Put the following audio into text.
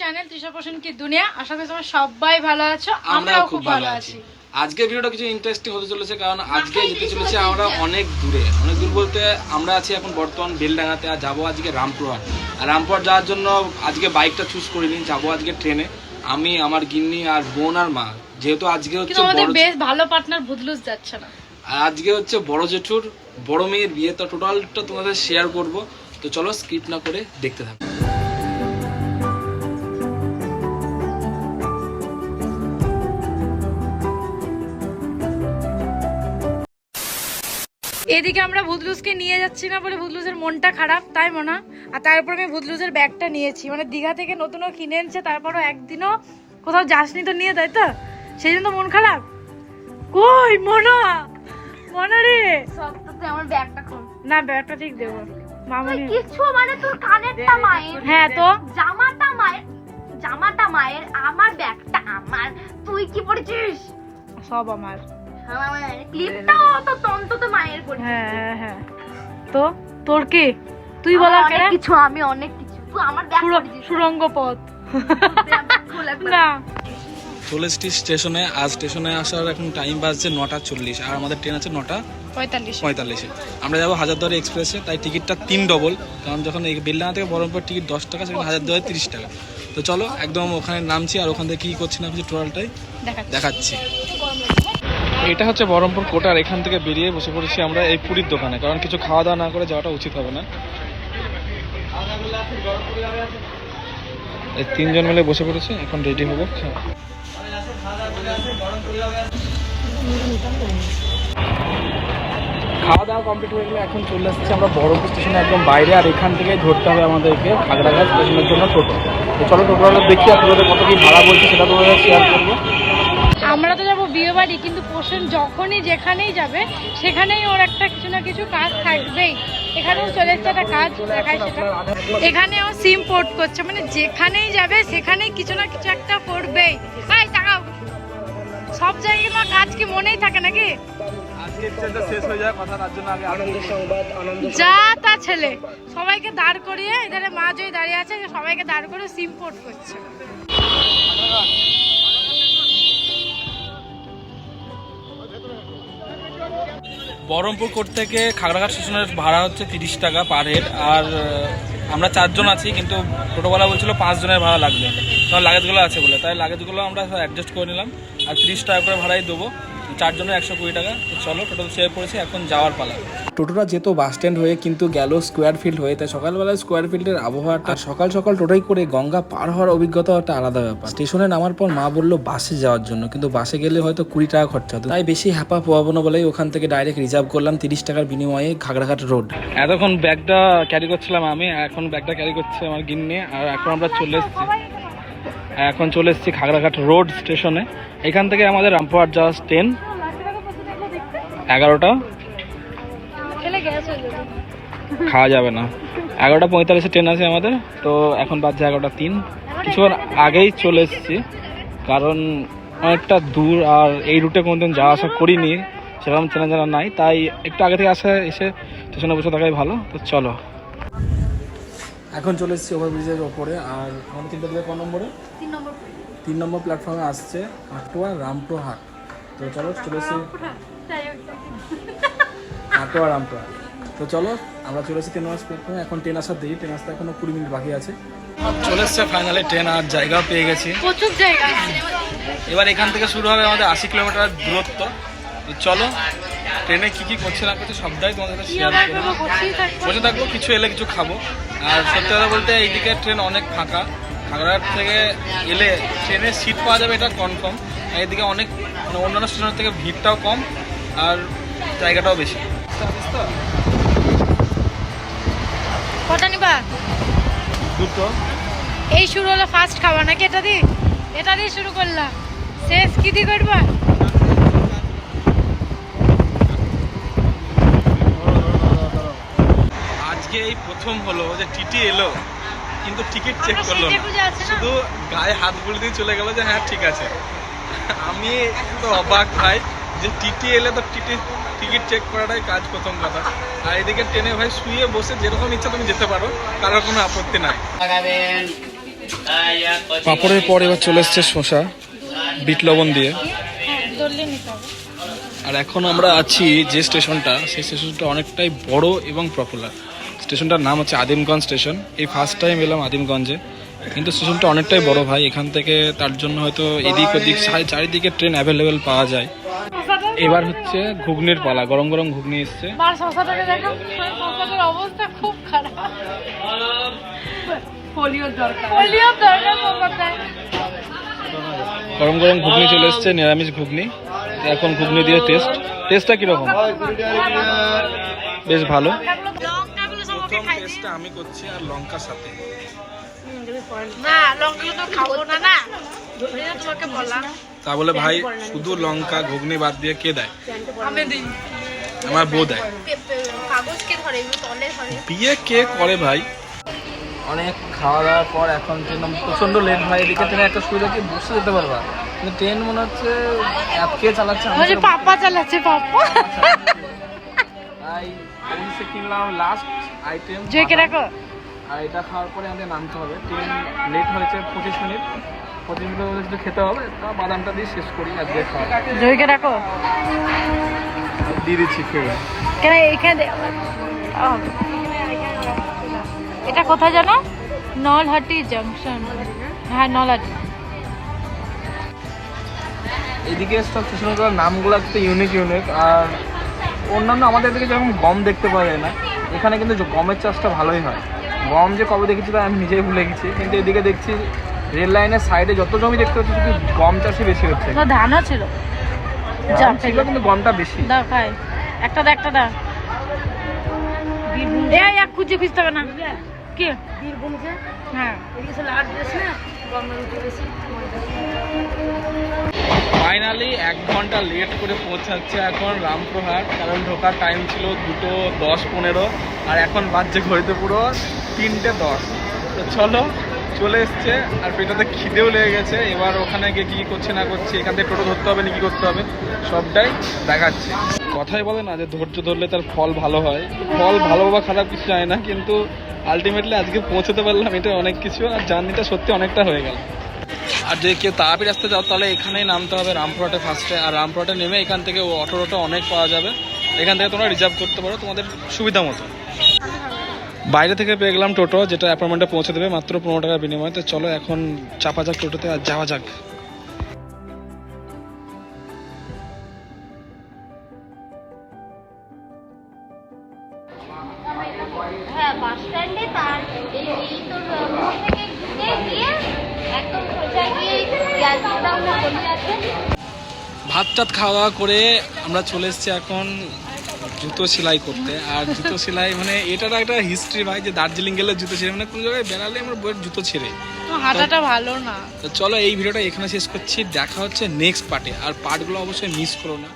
Channel Trisha পোষণ কি দুনিয়া? আশা করি তোমরা সবাই ভালো আছো আমরাও খুব ভালো আছি। ভিডিওটা কিছু ইন্টারেস্টিং হতে চলেছে কারণ আজকে যেতে চলেছে আমরা অনেক দূরে। অনেক দূর বলতে আমরা আছি এখন বর্তমান বেলডাঙ্গাতে আর যাব আজকে রামপুরহাট। আর রামপুরহাট যাওয়ার জন্য আজকে বাইকটা চুজ করিনি যাব আজকে ট্রেনে আমি আমার গিন্নি আর বোন আর মা। যেহেতু আজকে হচ্ছে আমাদের বেশ ভালো পার্টনার ভুদলুস যাচ্ছে না। আর আজকে হচ্ছে বড় জেঠুর বড় মেয়ের বিয়ে। তো টোটালটা তোমাদের শেয়ার করব। তো চলো স্কিপ না করে দেখতে থাকো। এদিকে আমরা ভুদলুসকে নিয়ে যাচ্ছি না বলে ভুদলুসের মনটা খারাপ তাই মনা? আর তারপর আমি ভুদলুসের ব্যাগটা নিয়েছি। মানে দীঘা থেকে নতুনও কিনে এনেছে তারপরও একদিনও কোথাও যাসনি তো নিয়ে তাই তো? সেই জন্য তো মন খারাপ? কই মনা? মনা রে? আমার ব্যাগটা না ব্যাগটা ঠিক দেবো। মামনি কিছু মানে তোর কানেরটা মায়ের। হ্যাঁ তো? জামাটা মায়ের জামাটা মায়ের আমার ব্যাগটা আমার। তুই কি পড়েছিস? সব আমার। ক্লিপটাও তো তন্ত তো মায়ের পড়েছিস হ্যাঁ হ্যাঁ হ্যাঁ। তো তোর কি? তুই বলা কেন? কিছু আমি অনেক কিছু। তুই আমার সুরঙ্গ পথ না। চলে এসেছি স্টেশনে আর স্টেশনে আসার এখন টাইম বাজছে নটা চল্লিশ আর আমাদের ট্রেন আছে নটা পঁয়তাল্লিশ। পঁয়তাল্লিশে। আমরা যাব হাজারদুয়ারি এক্সপ্রেসে তাই টিকিটটা তিন ডবল কারণ যখন এই বেলডাঙ্গা থেকে বহরমপুর টিকিট দশ টাকা সেখানে হাজারদুয়ারি তিরিশ টাকা। তো চলো একদম ওখানে নামছি আর ওখান থেকে কী করছি না করছি টোটালটাই দেখাচ্ছি। দেখাচ্ছি। এটা হচ্ছে বহরমপুর কোটার এখান থেকে বেরিয়ে বসে পড়েছি আমরা এই পুরীর দোকানে, কারণ কিছু খাওয়া দাওয়া না করে যাওয়াটা উচিত হবে না। এই তিনজন মিলে বসে পড়েছে, এখন রেডি হব। খাওয়া দাওয়া কমপ্লিট হয়ে গেলে এখন চলে আসছে আমরা বহরমপুর স্টেশনে একদম বাইরে, আর এখান থেকেই ধরতে হবে আমাদেরকে খাগড়াঘাট স্টেশনের জন্য টোটো। তো চলো টোটোওয়ালা দেখি আপনাদের কত কি ভাড়া বলছে, সেটা তোমাদের শেয়ার করব। আমরা তো যাব বিয়ে বাড়ি কিন্তু পোষণ যখনই যেখানেই যাবে, সেখানেই ওর একটা কিছু না কিছু কাজ থাকবেই। এখানেও চলে এসছে একটা কাজ, দেখায় সেটা। এখানে ও সিম পোর্ট করছে মানে যেখানেই যাবে, সেখানেই কিছু না কিছু একটা করবেই। এই, তাকাও। সব জায়গায় তোমার কাজ কি মনেই থাকে নাকি? যা তা ছেলে। সবাইকে দাঁড় করিয়ে, এখানে মা জয় দাঁড়িয়ে আছে, সবাইকে দাঁড় করে সিম পোর্ট করছে। বহরমপুর কোর্ট থেকে খাগড়াঘাট স্টেশনের ভাড়া হচ্ছে তিরিশ টাকা পার হেড আর আমরা চারজন আছি, কিন্তু টোটোওয়ালা বলছিল পাঁচজনের ভাড়া লাগবে। তোমার লাগেজগুলো আছে বলে, তাই লাগেজগুলো আমরা অ্যাডজাস্ট করে নিলাম, আর তিরিশ টাকা করে ভাড়াই দেবো। চারজনের একশো কুড়ি টাকা। তো চলো টোটাল শেয়ার করেছি এখন যাওয়ার পালা। টোটোটা যেত বাস স্ট্যান্ড হয়ে কিন্তু গেল স্কোয়ার ফিল্ড হয়ে তাই সকালবেলায় স্কোয়ার ফিল্ডের আবহাওয়াটা সকাল সকাল টোটাই করে গঙ্গা পার হওয়ার অভিজ্ঞতা একটা আলাদা ব্যাপার। স্টেশনে নামার পর মা বলল বাসে যাওয়ার জন্য। কিন্তু বাসে গেলে হয়তো কুড়ি টাকা খরচা হতো। তাই বেশি হ্যাপা পোয়াবো না বলেই ওখান থেকে ডাইরেক্ট রিজার্ভ করলাম তিরিশ টাকার বিনিময়ে ঘাগড়াঘাট রোড এতক্ষণ ব্যাগটা ক্যারি করছিলাম আমি এখন ব্যাগটা ক্যারি করছে আমার গিন্নে আর এখন আমরা চলে এসেছি। এখন চলে এসেছি খাগড়াঘাট রোড স্টেশনে। এখান থেকে আমাদের রামপুরহাট যাওয়া ট্রেন। এগারোটা। খাওয়া যাবে না। এগারোটা পঁয়তাল্লিশে ট্রেন আছে আমাদের। তো এখন বাজছে এগারোটা তিন। কিছুক্ষণ আগেই চলে এসেছি। কারণ অনেকটা দূর আর এই রুটে কোনোদিন যাওয়া আসা করিনি। সেরকম চেনা জানা নাই। তাই একটু আগে থেকে আসা এসে স্টেশনে বসে থাকাই ভালো। তো চলো। এখন চলে এসেছি ওভারব্রিজের ওপরে আর আমাদের তিনটা দিকে ক নম্বরে? তিন নম্বর তিন নম্বর প্ল্যাটফর্মে আসছে কাটোয়া রামপুরহাট। তো চলো চলে এসেছি। কাটোয়া রামপুরহাট। তো চলো আমরা চলে এসেছি তিন নম্বর প্ল্যাটফর্মে এখন ট্রেন আসার দেরি ট্রেন আসতে এখনও কুড়ি মিনিট বাকি আছে। চলে এসছে ফাইনালি ট্রেন আর জায়গাও পেয়ে গেছি। প্রচুর জায়গা এবার এখান থেকে শুরু হবে আমাদের আশি কিলোমিটার দূরত্ব। তো চলো ট্রেনে কি কি করছে না করছে সবটাই তোমাদের সাথে শেয়ার করব। বসে থাকব কিছু এলে কিছু খাব। আর সত্যি কথা বলতে এইদিকে ট্রেন অনেক ফাঁকা। খাগড়াঘাট থেকে এলে ট্রেনের সিট পাওয়া যাবে এটা কনফার্ম এইদিকে অনেক মানে অন্যান্য স্টেশনের থেকে ভিড়টাও কম আর জায়গাটাও বেশি। কটা নিবা? দুটো। এই শুরু হলো ফার্স্ট খাওয়া নাকি এটা দি এটা দিয়ে শুরু করলাম। শেষ কি দিয়ে করবা? আজকে এই প্রথম হলো যে টিটি এলো কিন্তু টিকিট চেক করল? শুধু গায়ে হাত বুলিয়ে দিয়ে চলে গেল যে হ্যাঁ ঠিক আছে। আমি তো অবাক ভাই যে টিটি এলে তো টিটি টিকিট চেক করাটাই কাজ প্রথম কথা। আর এদিকে ট্রেনে ভাই শুয়ে বসে যেরকম ইচ্ছা তুমি যেতে পারো কারোর কোনো আপত্তি নাই। পাপড়ের পর এবার চলে এসছে শশা বিট লবণ দিয়ে। হ্যাঁ আর এখন আমরা আছি যে স্টেশনটা সেই স্টেশনটা অনেকটাই বড় এবং পপুলার স্টেশনটার নাম হচ্ছে আদিমগঞ্জ স্টেশন। এই ফার্স্ট টাইম এলাম আদিমগঞ্জে। কিন্তু স্টেশনটা অনেকটাই বড় ভাই এখান থেকে তার জন্য হয়তো এদিক ওদিক চারি- চারিদিকে ট্রেন অ্যাভেলেবেল পাওয়া যায়। এবার হচ্ছে ঘুগনির পালা গরম গরম ঘুগনি এসছে। অবস্থা খুব খারাপ। গরম গরম ঘুগনি চলে এসছে নিরামিষ ঘুগনি। এখন ঘুগনি দিয়ে টেস্ট টেস্টটা কীরকম? বেশ ভালো। দিই। টেস্টটা আমি করছি আর লঙ্কার সাথে। না লঙ্কাগুলো তো খাব না না। তোমাকে বললাম। তা বলে ভাই শুধু লঙ্কা ঘুগনি বাদ দিয়ে কে দেয়? আমি দিই। আমার বউ দেয়। কাগজ কে ধরে? এগুলো তলে ধরে বিয়ে কে করে ভাই? অনেক খাওয়া দাওয়ার পর এখন ট্রেন প্রচণ্ড লেট ভাই এদিকে ট্রেনে একটা সুবিধা কি বসে যেতে পারবা? কিন্তু ট্রেন মনে হচ্ছে অ্যাপ কে চালাচ্ছে আমি পাপা চালাচ্ছে পাপা। তাই অফিসে কিনলাম লাস্ট আইটেম জয়কে রাখো? আর এটা খাওয়ার পরে আমাদের নামতে হবে। ট্রেন লেট হয়েছে পঁচিশ মিনিট। পঁচিশ মিনিট মধ্যে খেতে হবে তা বাদামটা দিয়ে শেষ করি আজকে খাওয়া। জয়কে রাখো? দিয়ে দিচ্ছি খেয়ে। কেন এখানে এটা কোথায় জানো? নলহাটি জাংশন হ্যাঁ নলহাটি। এদিকে সব স্টেশনগুলোর নামগুলো একটু ইউনিক ইউনিক আর অন্যান্য আমাদের দিকে যেরকম গম দেখতে পাওয়া যায় না এখানে কিন্তু গমের চাষটা ভালোই হয়। গম যে কবে দেখেছি তা আমি নিজেই ভুলে গেছি কিন্তু এদিকে দেখছি রেল লাইনের সাইডে যত জমি দেখতে পাচ্ছি শুধু গম চাষই বেশি হচ্ছে। তো ধানও ছিল। যা ছিল কিন্তু গমটা বেশি। দাও খাই। একটা দা একটা দা। এই এক খুঁজে খুঁজতে হবে না। কি? হ্যাঁ। ফাইনালি এক ঘণ্টা লেট করে পৌঁছাচ্ছে এখন রামপুরহাট কারণ ঢোকার টাইম ছিল দুটো দশ পনেরো, আর এখন বাজছে ঘড়িতে পুরো তিনটে দশ। তো চলো, চলে এসছে, আর পেটাতে খিদেও লেগে গেছে। এবার ওখানে গিয়ে কী করছে না করছে, এখান থেকে টোটো ধরতে হবে না কি করতে হবে, সবটাই দেখাচ্ছে। কথাই বলে না যে ধৈর্য ধরলে তার ফল ভালো হয়। ফল ভালো বা খারাপ কিছু যায় না, কিন্তু আলটিমেটলি আজকে পৌঁছতে পারলাম, এটা অনেক কিছু, আর জার্নিটা সত্যি অনেকটা হয়ে গেল। আর যদি কেউ তাড়াতাড়ি আসতে যাও তাহলে এখানেই নামতে হবে রামপুরহাটে ফার্স্টে আর রামপুরহাটে নেমে এখান থেকে অটো টোটো অনেক পাওয়া যাবে। এখান থেকে তোমরা রিজার্ভ করতে পারো তোমাদের সুবিধা মতো। বাইরে থেকে পেয়ে গেলাম টোটো, যেটা অ্যাপার্টমেন্টে পৌঁছে দেবে মাত্র পনেরো টাকার বিনিময়ে। তো চলো এখন চাপা যাক টোটোতে আর যাওয়া যাক। ভাত টাত খাওয়া দাওয়া করে আমরা চলে এসেছি এখন জুতো সেলাই করতে। আর জুতো সেলাই মানে এটার একটা হিস্ট্রি ভাই যে দার্জিলিং গেলে জুতো ছেড়ে মানে কোনো জায়গায় বেড়ালে আমার বইয়ের জুতো ছেড়ে। হাঁটাটা ভালো না। তো চলো এই ভিডিওটা এখানে শেষ করছি দেখা হচ্ছে নেক্সট পার্টে আর পার্টগুলো অবশ্যই মিস করো না।